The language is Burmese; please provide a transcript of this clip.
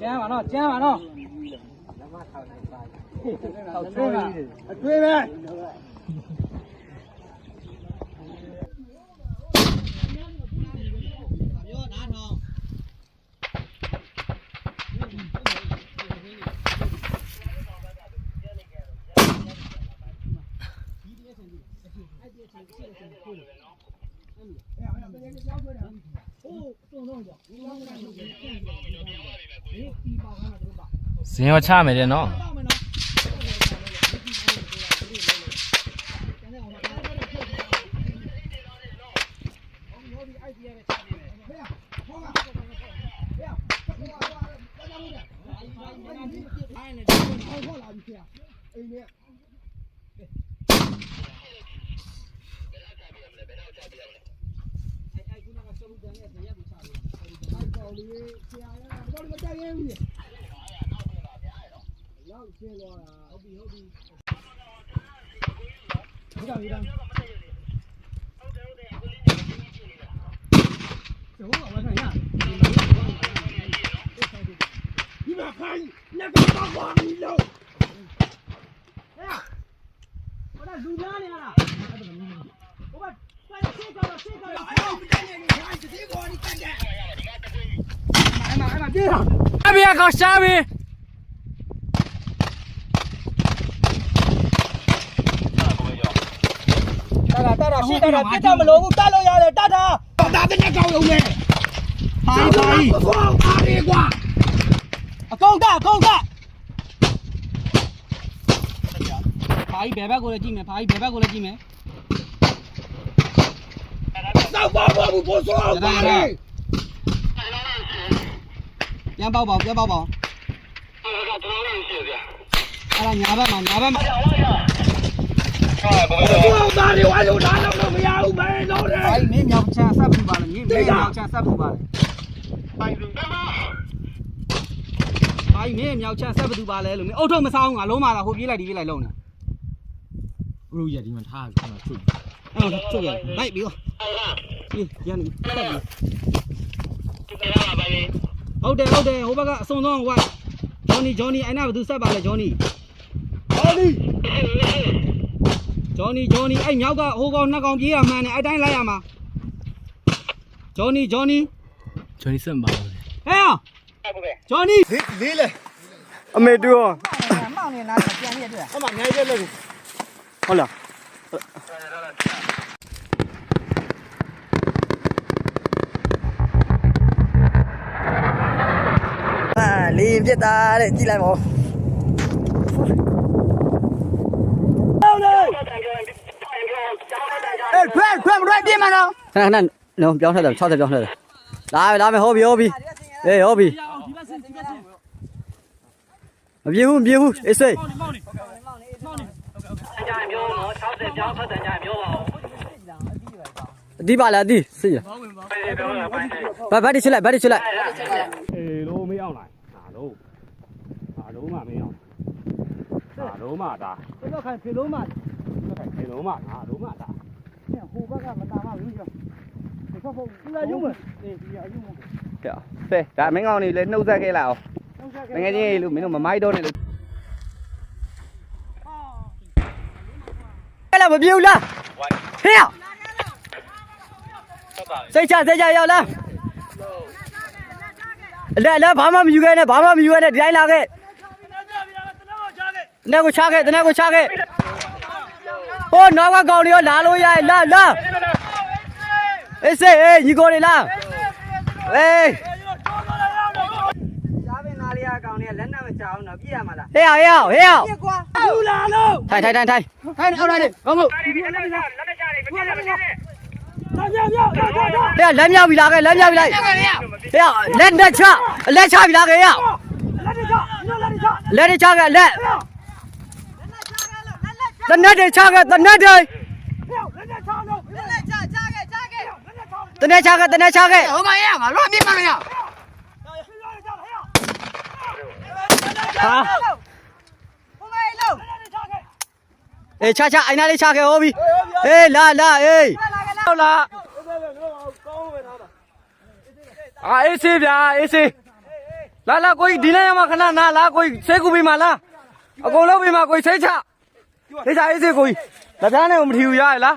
ကျမ်းပါနော်ကျမ်းပါနော်ဟောကျွေးပါအကျွေးပဲ ဇင်ရောချမယ်တဲ့နော် လူလားနေလားဟိုကဆက်ဆက်ကြတော့ဆက်ကြတော့အဲ့မှာအဲ့မှာ ပြေးတာအဘေကောင်ရှားပြီတာတာတာရှင်းတာပြတ်တော့မလို့ဘူးတတ်လို့ရတယ်တတ်တာဒါတဲ့ကောင်းလုံးနဲ့ဟာဟာဘောအားရကွာအကုန်တအကုန်တဖာကြီးဘယ်ဘက်ကိုလည်းကြည့်မယ်ဖာကြီးဘယ်ဘက်ကိုလည်းကြည့်မယ်စောက်ပါဘောဘူးဘောစောက်ပါလေ ပြန်ပေါက်ပါပြန်ပေါက်ပါအဲ့ဒါညာဘက်မှာညာဘက်မှာဘောသားတွေဝါလို့လာတော့မရဘူးမဲလို့တယ်ဖာကြီးမင်းမြောက်ချမ်းဆက်ပူပါလေမင်းမင်းမြောက်ချမ်းဆက်ပူပါလေဖာကြီးမင်းမြောက်ချမ်းဆက်ပူပါလေလို့မင်းအုတ်ထုံမဆောင်ငါလုံးမလာဟိုပြေးလိုက်ဒီပြေးလိုက်လုံးနေဘလူရဒီမှာထားခဏချွတ်အဲ့တော့ချုပ်ရလိုက်ပြီးတော့ဒီရန်တက်ပြီ ဟုတ်တယ်ဟုတ်တယ်ဟိုဘက်ကအစုံဆုံးဝိုက်ဂျော်နီဂျော်နီအဲ့နာဘယ်သူဆက်ပါလဲဂျော်နီဟောဒီဂျော်နီဂျော်နီအဲ့မြောက်ကဟိုကောင်နှစ်ကောင်ပြေးရမှန်းတယ်အဲ့တိုင်းလိုက်ရမှာဂျော်နီဂျော်နီဂျွန်နီစံပါဦးဟဲ့ဂျော်နီလေးလေးလေအမေတူရောမောင်နေနာပြန်ရတဲ့အမငယ်ကျက်လို့ဟုတ်လားဟာလီပြစ်တာတဲ့ကြည့်လိုက်ပါဦးအေးဖက်ဖက်မရိုက်ပြင်းမနော်ခဏခဏလုံးပြောင်းထက်တယ် 60ပြောင်းထက်တယ်လာပြီလာမယ်ဟောပြီဟောပြီအေးဟောပြီမပြေဘူးမပြေဘူးအေးစိတ်အဒီပါလားအဒီစိတ်ရဘာဘာဒီချလိုက်ဘာဒီချလိုက် အေးလို့မရောက်နိုင်ဟာလို့ဟာလို့မမရောက်ဟာ လို့မဒါဘယ်တော့ခိုင်ဖေလုံးမခေလုံးမဟာလို့မဒါဟိုဘက်ကမတာမဘူးကျော်ဒီဆောက်ဖို့ဒီလာယုံမအေးဒီလာယုံမဖဲဒါမင်းကောင်နေလဲနှုတ်ဆက်ခဲ့လိုက်အောင်ငယ်ချင်းလို့မင်းတို့မမိုက်တော့နဲ့လို့အဲ့လားမပြေဘူးလားဟေ့စိတ်ချစိတ်ချရောက်လားအလဲအလဲဘာမှမယူခဲ့နဲ့ဘာမှမယူခဲ့နဲ့ဒီတိုင်းလာခဲ့ တနေ့ကိုချခဲ့တနေ့ကိုချခဲ့ဟိုနောက်ကကောင်တွေရောလာလို့ရရလာလာအေးစေးအေးညီကိုတွေလာအေးရှားပင်သားလေးကကောင်လေးကလက်နက်မချအောင်တော့ပြည့်ရမှာလားဟေ့ဟေ့ဟေ့ဟေ့ပြည့်ကွာယူလာလို့ထိုင်ထိုင်ထိုင်ထိုင်ခိုင်းအောင်လိုက်ဟုတ်မဟုတ်ဟေ့လက်မြောက်ပြီလားကဲလက်မြောက်ပြီလားဟေ့လက်နဲ့ချလက်ချပြီလားကဲဟေ့လက်နဲ့ချကလက် တနက်တွေချခဲ့တနက်တွေတနက်ချခဲ့တနက်ချခဲ့ဟိုမရငါလွတ်မြင်မလို့ရဟာဟိုမရလုံးအေးချာချာအိုင်နာလေးချခဲ့ဟောပြီအေးလာလာအေးလာအာအေးစေးဗျာအေးစေးလာလာကိုကြီးဒီနေ့ရမှာခဏနာလာကိုကြီးစေးကူပြီမှာလာအကုန်လုံးပြီမှာကိုကြီးစိတ်ချ ဒေချာအေးစေကိုကြီးလက်ပြားနဲ့မထီဘူးရရလား